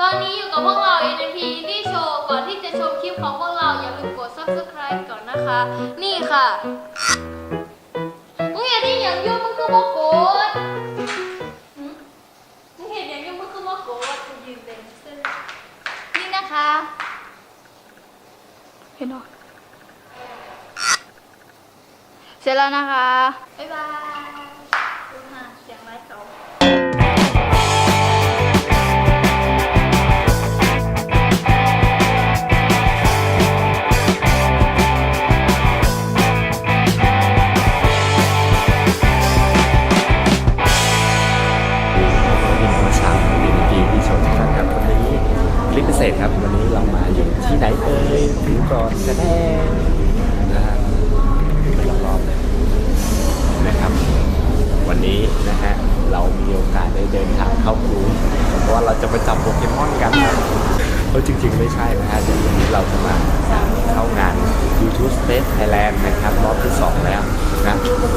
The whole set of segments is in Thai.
ตอนนี้อยู่กับพวกเรา NP Indie Show ก่อนที่จะชมคลิปของพวกเราอย่าลืมกด subscribe ก่อนนะคะ นี่ค่ะมึงเห็นที่อย่างอยุ่มึงคือบอกกดหึมึงเห็นอย่างอยุ่มึงคือบอกกดกูยืนเป็นเส้นนี่นะคะเห็นหรอเสร็จแล้วนะคะ บ๊ายบาย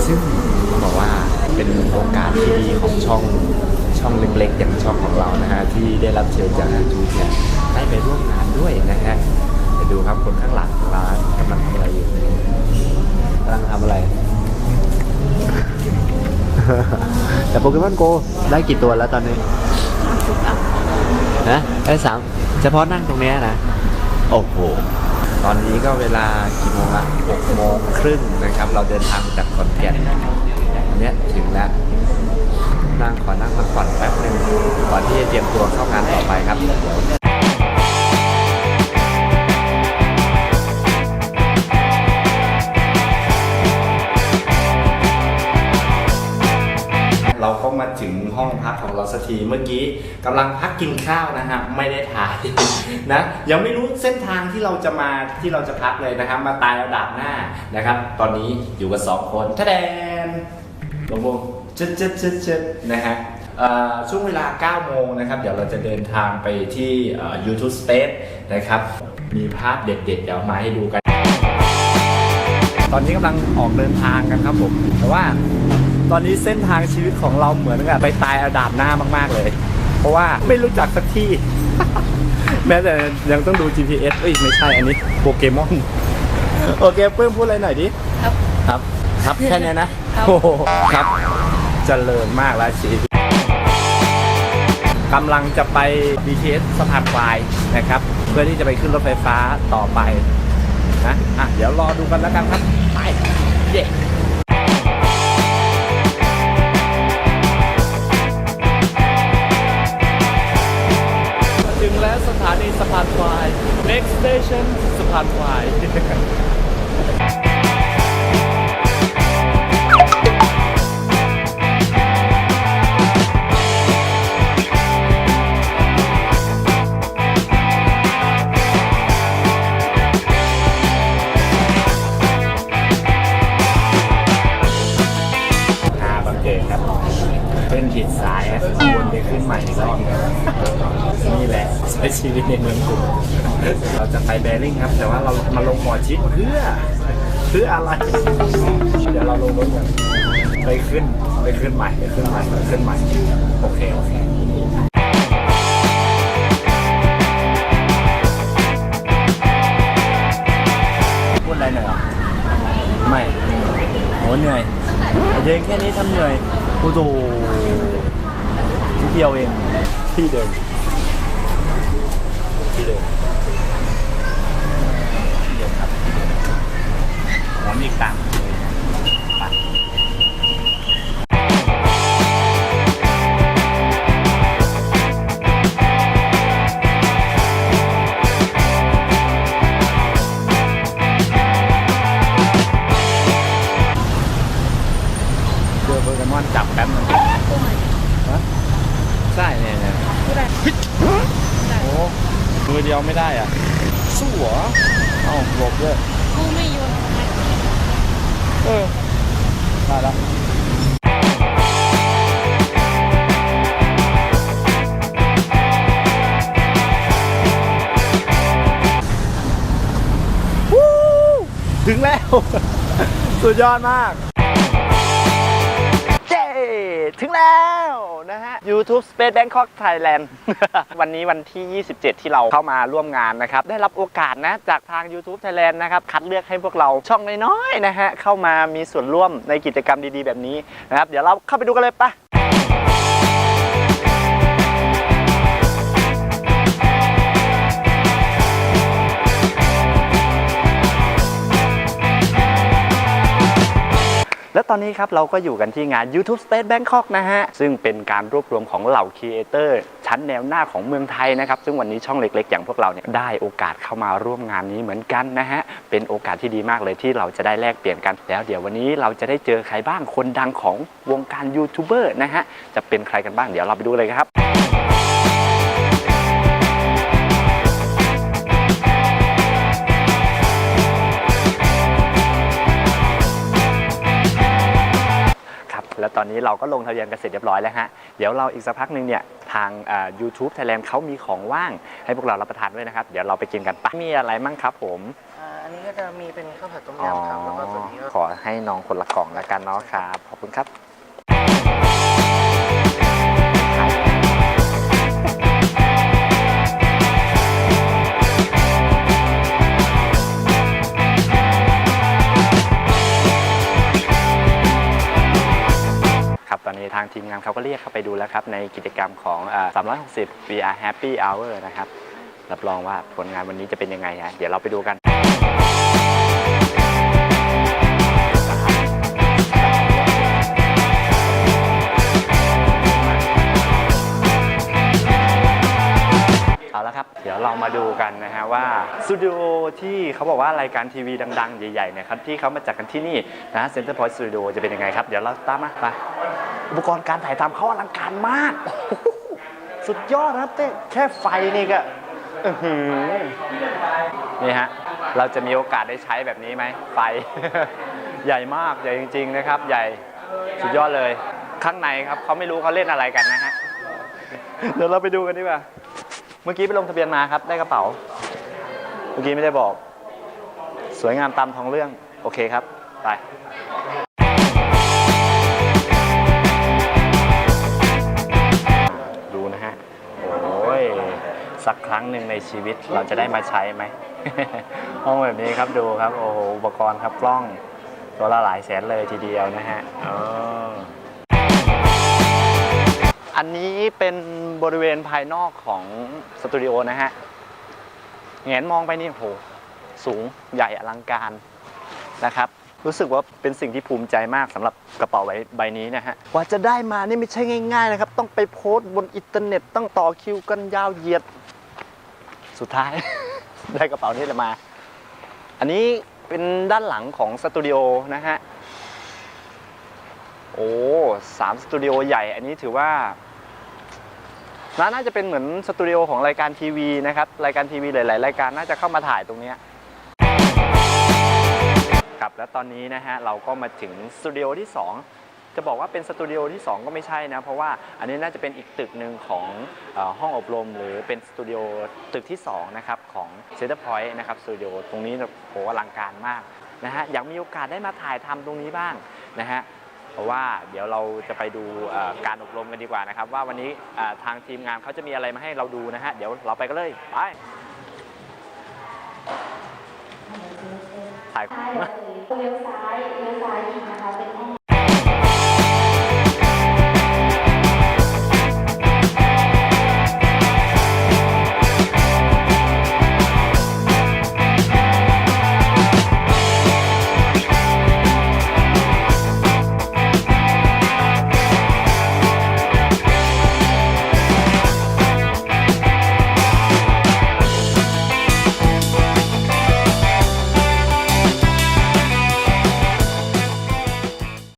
ซึ่งต้องบอกว่าเป็นโอกาสที่ดีของช่องช่องเล็กๆ อย่างช่องของเรานะฮะที่ได้รับเชิญจาก YouTube เนี่ยได้ไปร่วมงานด้วยนะฮะไปดูครับคนข้างหลังของเรากำลังทำอะไรอยู่กำลังทำอะไร แต่โปเกมอนโกได้กี่ตัวแล้วตอนนี้นะได้สามเฉพาะนั่งตรงเนี้ยนะ โอ้โห ตอนนี้ก็เวลากี่โมงละหกโมงครึ่งนะครับ เราเดินทางจากขอนแก่นอันเนี้ยถึงแล้วนั่งขอนั่งพักผ่อนแป๊บหนึ่งก่อนที่จะเตรียมตัวเข้างานต่อไปครับ ทีเมื่อกี้กำลังพักกินข้าวนะฮะไม่ได้ถ่ายนะยังไม่รู้เส้นทางที่เราจะมาที่เราจะพักเลยนะครับ มาตายระดับหน้านะครับ ตอนนี้อยู่กันสองคนทะแดนลงวงเจ็ดเจ็ดเจ็ดเจ็ดนะฮะช่วงเวลา 9 โมงนะครับ เดี๋ยวเราจะเดินทางไปที่ YouTube Space นะครับ มีภาพเด็ดๆ เดี๋ยวมาให้ดูกัน ตอนนี้กำลังออกเดินทางกันครับผม แต่ว่า ตอนนี้เส้นทางชีวิตของเราเหมือนกับไปตายอาดาบหน้ามากๆเลย เพราะว่าไม่รู้จักสักที่ แม้แต่ยังต้องดู GPS เอ้ยไม่ใช่อันนี้โปเกมอนโอเคเพิ่มพูดอะไรหน่อยดิครับครับ ครับแค่เนี้ยนะครับโอ้โหครับเจริญมากแล้วชีวิตกำลังจะไป BTS สะพานควายนะครับ เพื่อที่จะไปขึ้นรถไฟฟ้าต่อไปนะอะเดี๋ยวรอดูกันแล้วกันครับ ไปเย้ next station สะพานควาย อาบางเกตครับเป็นผิดสายอะวนไปขึ้นใหม่อีกรอบหนึ่งนี่แหละใช้ชีวิตในเมืองกรุง เราจะไปแบริ่งครับ แต่ว่าเรามาลงหมอชิดเพื่อเพื่ออะไร เดี๋ยวเราลงรถกันไปขึ้นไปขึ้นใหม่ไปขึ้นใหม่ไปขึ้นใหม่ โอเค โอเคพูดอะไรหน่อยหรอไม่โหเหนื่อยเดินแค่นี้ทำเหนื่อยโอ้โหที่เดียวเองที่เดิมที่เดิม ตังค์เลยไปเจอโปเกมอนจับแป๊บนึงฮะใช่เนี่ยเนี่ยเฮ้ยโอ้มือเดียวไม่ได้อะ สู้เหรอเอ้าหลบด้วยกูไม่โยนเออได้แล้วถึงแล้ว สุดยอดมาก YouTube Space Bangkok Thailand วันนี้วันที่ 27 ที่เราเข้ามาร่วมงานนะครับ ได้รับโอกาสนะจากทาง YouTube Thailand นะครับ คัดเลือกให้พวกเราช่องน้อยๆนะฮะ เข้ามามีส่วนร่วมในกิจกรรมดีๆ แบบนี้นะครับ เดี๋ยวเราเข้าไปดูกันเลยปะ และตอนนี้ครับเราก็อยู่กันที่งาน YouTube Space Bangkok นะฮะ ซึ่งเป็นการรวบรวมของเหล่าครีเอเตอร์ชั้นแนวหน้าของเมืองไทยนะครับ ซึ่งวันนี้ช่องเล็กๆ อย่างพวกเราเนี่ยได้โอกาสเข้ามาร่วมงานนี้เหมือนกันนะฮะ เป็นโอกาสที่ดีมากเลยที่เราจะได้แลกเปลี่ยนกัน แล้วเดี๋ยววันนี้เราจะได้เจอใครบ้างคนดังของวงการยูทูบเบอร์นะฮะจะเป็นใครกันบ้างเดี๋ยวเราไปดูเลยครับ แล้วตอนนี้เราก็ลงทะเบียนกันเสร็จเรียบร้อยแล้วฮะ เดี๋ยวเราอีกสักพักหนึ่งเนี่ยทางอ่า YouTube Thailand เขามีของว่างให้พวกเรารับประทานด้วยนะครับ เดี๋ยวเราไปกินกันปะมีอะไรมั่งครับผมอ่าอันนี้ก็จะมีเป็นข้าวผัดต้มอ๋อยำครับแล้วก็ตัวนี้ก็ขอให้น้องคนละกล่องแล้วกันเนาะครับขอบคุณครับครับ ทีมงานเขาก็เรียกเข้าไปดูแล้วครับ ในกิจกรรมของ 360 VR Happy Hour นะครับ รับรองว่าผลงานวันนี้จะเป็นยังไงฮะเดี๋ยวเราไปดูกัน เอาละครับ เดี๋ยวเรามาดูกันนะฮะว่าสตูดิโอที่เขาบอกว่ารายการทีวีดังๆ ใหญ่ๆเนี่ยครับที่เขามาจัดกันที่นี่นะเซ็นเตอร์พอยต์สตูดิโอจะเป็นยังไงครับ เดี๋ยวเราตามมาไปอุปกรณ์การถ่ายทำเขาอลังการมากโอ้โหสุดยอดนะครับเต้แค่ไฟนี่ก็อื้อหือนี่ฮะเราจะมีโอกาสได้ใช้แบบนี้ไหมไฟ ใหญ่มากใหญ่จริง ๆ นะครับ ใหญ่สุดยอดเลย ข้างในครับเขาไม่รู้เขาเล่นอะไรกันนะฮะ เดี๋ยวเราไปดูกันดีกว่าเมื่อกี้ไปลงทะเบียนมาครับ ได้กระเป๋า เมื่อกี้ไม่ได้บอก สวยงามตามท้องเรื่อง โอเคครับ ไปดูนะฮะ โอ้ย สักครั้งหนึ่งในชีวิตเราจะได้มาใช้ไหม ห้องแบบนี้ครับดูครับ โอ้โห อุปกรณ์ครับกล้อง ตัวละหลายแสนเลยทีเดียวนะฮะเออ อันนี้เป็นบริเวณภายนอกของสตูดิโอนะฮะแงนมองไปนี่โหสูงใหญ่อลังการนะครับ รู้สึกว่าเป็นสิ่งที่ภูมิใจมากสำหรับกระเป๋าใบใบนี้นะฮะกว่าจะได้มานี่ไม่ใช่ง่าย ๆ นะครับ ต้องไปโพสต์บนอินเทอร์เน็ตต้องต่อคิวกันยาวเหยียด สุดท้าย ได้กระเป๋านี้แหละมา อันนี้เป็นด้านหลังของสตูดิโอนะฮะโอ้สามสตูดิโอใหญ่ อันนี้ถือว่า น่าน่าจะเป็นเหมือนสตูดิโอของรายการทีวีนะครับรายการทีวีหลาย ๆ รายการน่าจะเข้ามาถ่ายตรงนี้ครับและตอนนี้นะฮะเราก็มาถึงสตูดิโอที่ 2 จะบอกว่าเป็นสตูดิโอที่ 2 ก็ไม่ใช่นะ เพราะว่าอันนี้น่าจะเป็นอีกตึกหนึ่งของอห้องอบรม หรือเป็นสตูดิโอตึกที่2นะครับของ Center Point นะครับสตูดิโอตรงนี้โหอลังการมากนะฮะอยากมีโอกาสได้มาถ่ายทำตรงนี้บ้างนะฮะ ราะว่าเดี๋ยวเราจะไปดูการอบรมกันดีกว่านะครับ ว่าวันนี้ทางทีมงานเขาจะมีอะไรมาให้เราดูนะฮะเดี๋ยวเราไปกันเลยไปถ่ายซ้ายเลี้ยวซ้ายเลี้ยวซ้ายอีกนะคะเป็นห้อง